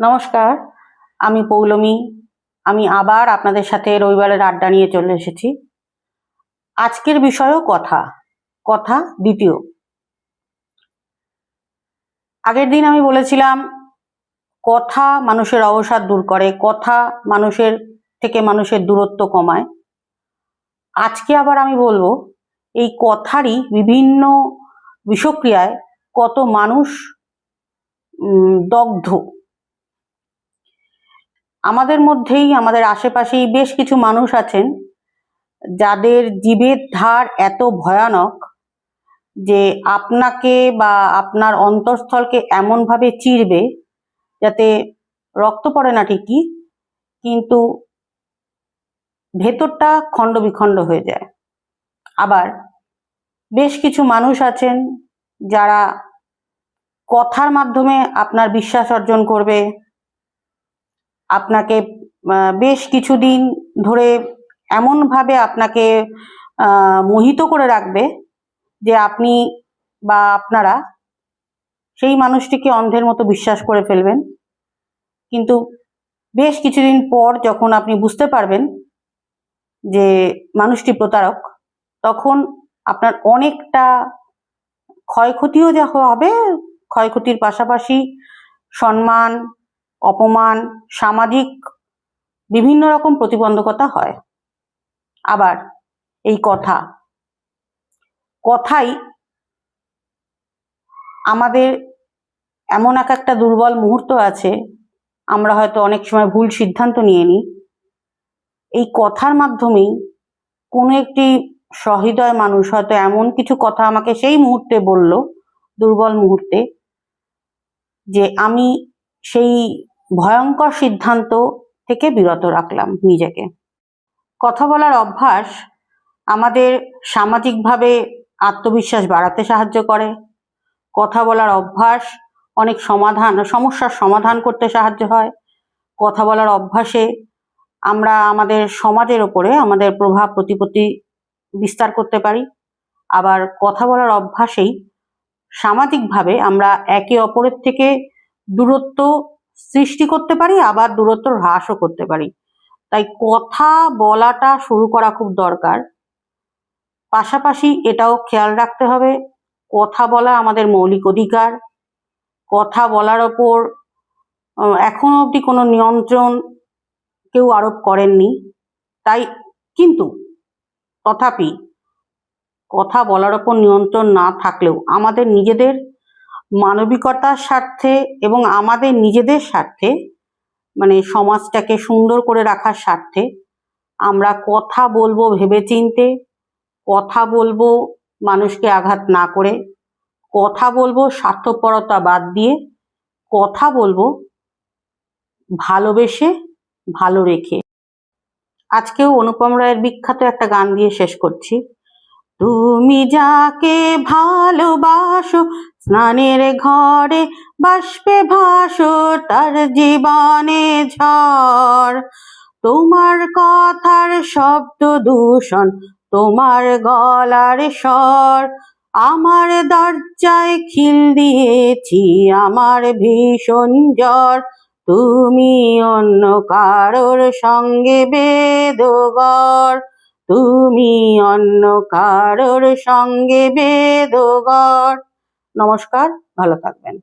নমস্কার, আমি পৌলমী। আমি আবার আপনাদের সাথে রবিবারের আড্ডা নিয়ে চলে এসেছি। আজকের বিষয়ও কথা কথা দ্বিতীয়। আগের দিন আমি বলেছিলাম, কথা মানুষের অবসাদ দূর করে, কথা মানুষের থেকে মানুষের দূরত্ব কমায়। আজকে আবার আমি বলব, এই কথারই বিভিন্ন বিষক্রিয়ায় কত মানুষ দগ্ধ। আমাদের মধ্যেই, আমাদের আশেপাশেই বেশ কিছু মানুষ আছেন, যাদের জীবের ধার এত ভয়ানক যে আপনাকে বা আপনার অন্তঃস্থলকে এমনভাবে চিরবে যাতে রক্ত পড়ে না ঠিকই, কিন্তু ভেতরটা খণ্ড বিখণ্ড হয়ে যায়। আবার বেশ কিছু মানুষ আছেন যারা কথার মাধ্যমে আপনার বিশ্বাস অর্জন করবে আপনাকে বেশ কিছুদিন ধরে এমনভাবে আপনাকে মোহিত করে রাখবে যে আপনি বা আপনারা সেই মানুষটিকে অন্ধের মতো বিশ্বাস করে ফেলবেন। কিন্তু বেশ কিছুদিন পর যখন আপনি বুঝতে পারবেন যে মানুষটি প্রতারক, তখন আপনার অনেকটা ক্ষয়ক্ষতিও যা হবে, ক্ষয়ক্ষতির পাশাপাশি সম্মান অপমান, সামাজিক, বিভিন্ন রকম প্রতিবন্ধকতা হয়। আবার এই কথা, কথাই আমাদের এমন এক একটা দুর্বল মুহূর্ত আছে, আমরা হয়তো অনেক সময় ভুল সিদ্ধান্ত নিয়ে নিই। এই কথার মাধ্যমেই কোনো একটি সহৃদয় মানুষ হয়তো এমন কিছু কথা আমাকে সেই মুহূর্তে বলল, দুর্বল মুহূর্তে, যে আমি সেই ভয়ঙ্কর সিদ্ধান্ত থেকে বিরত রাখলাম নিজেকে। কথা বলার অভ্যাস আমাদের সামাজিকভাবে আত্মবিশ্বাস বাড়াতে সাহায্য করে। কথা বলার অভ্যাস অনেক সমাধান, সমস্যার সমাধান করতে সাহায্য হয়। কথা বলার অভ্যাসে আমরা আমাদের সমাজের ওপরে আমাদের প্রভাব, প্রতিপত্তি বিস্তার করতে পারি। আবার কথা বলার অভ্যাসেই সামাজিকভাবে আমরা একে অপরের থেকে দূরত্ব সৃষ্টি করতে পারি, আবার দূরত্ব হ্রাসও করতে পারি। তাই কথা বলাটা শুরু করা খুব দরকার। পাশাপাশি এটাও খেয়াল রাখতে হবে, কথা বলা আমাদের মৌলিক অধিকার। কথা বলার ওপর এখনও অবধি কোনো নিয়ন্ত্রণ কেউ আরোপ করেননি। তাই কিন্তু তথাপি কথা বলার ওপর নিয়ন্ত্রণ না থাকলেও আমাদের নিজেদের মানবিকতার স্বার্থে এবং আমাদের নিজেদের স্বার্থে মানে সমাজটাকে সুন্দর করে রাখার স্বার্থে আমরা কথা বলব ভেবেচিন্তে, কথা বলব মানুষকে আঘাত না করে, কথা বলব স্বার্থপরতা বাদ দিয়ে, কথা বলব ভালোবেসে, ভালো রেখে। আজকেও অনুপম রায়ের বিখ্যাত একটা গান দিয়ে শেষ করছি। তুমি যাকে ভালোবাসো, স্নানের ঘরে বাষ্পে ভাসো, তার জীবনে ঝড়। তোমার কথার শব্দ দূষণ, তোমার গলার স্বর। আমার দরজায় খিল দিয়েছি, আমার ভীষণ জ্বর। তুমি অন্য কারোর সঙ্গে বেদগর। তুমি অন্য কারোর সঙ্গে বেদগর নমস্কার ভালো থাকবেন।